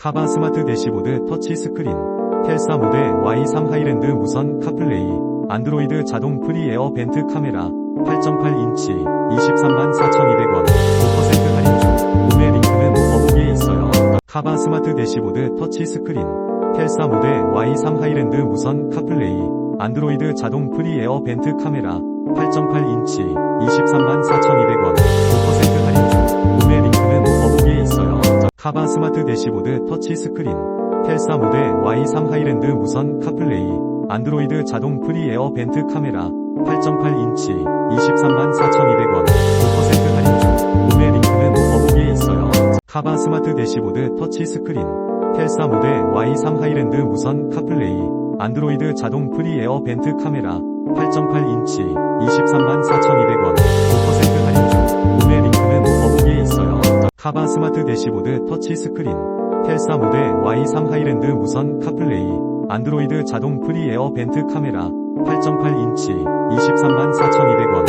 카바 스마트 대시보드 터치 스크린, 텔사 모델 Y3 하이랜드 무선 카플레이, 안드로이드 자동 프리 에어 벤트 카메라, 8.8인치, 23만 4,200원, 5% 할인 중, 구매 링크는 더보기에 있어요. 카바 스마트 대시보드 터치 스크린, 텔사 모델 Y3 하이랜드 무선 카플레이, 안드로이드 자동 프리 에어 벤트 카메라, 8.8인치, 23만 4,200원, 카바 스마트 대시보드 터치 스크린, 텔사 모델 Y3 하이랜드 무선 카플레이, 안드로이드 자동 프리 에어 벤트 카메라, 8.8인치, 23만 4,200원, 5% 할인 중, 구매 링크는 더보기에 있어요. 카바 스마트 대시보드 터치 스크린, 텔사 모델 Y3 하이랜드 무선 카플레이, 안드로이드 자동 프리 에어 벤트 카메라, 8.8인치, 23만 카바 스마트 대시보드 터치 스크린, 텔사 모델 Y3 하이랜드 무선 카플레이, 안드로이드 자동 프리 에어 벤트 카메라, 8.8인치, 23만 4,200원,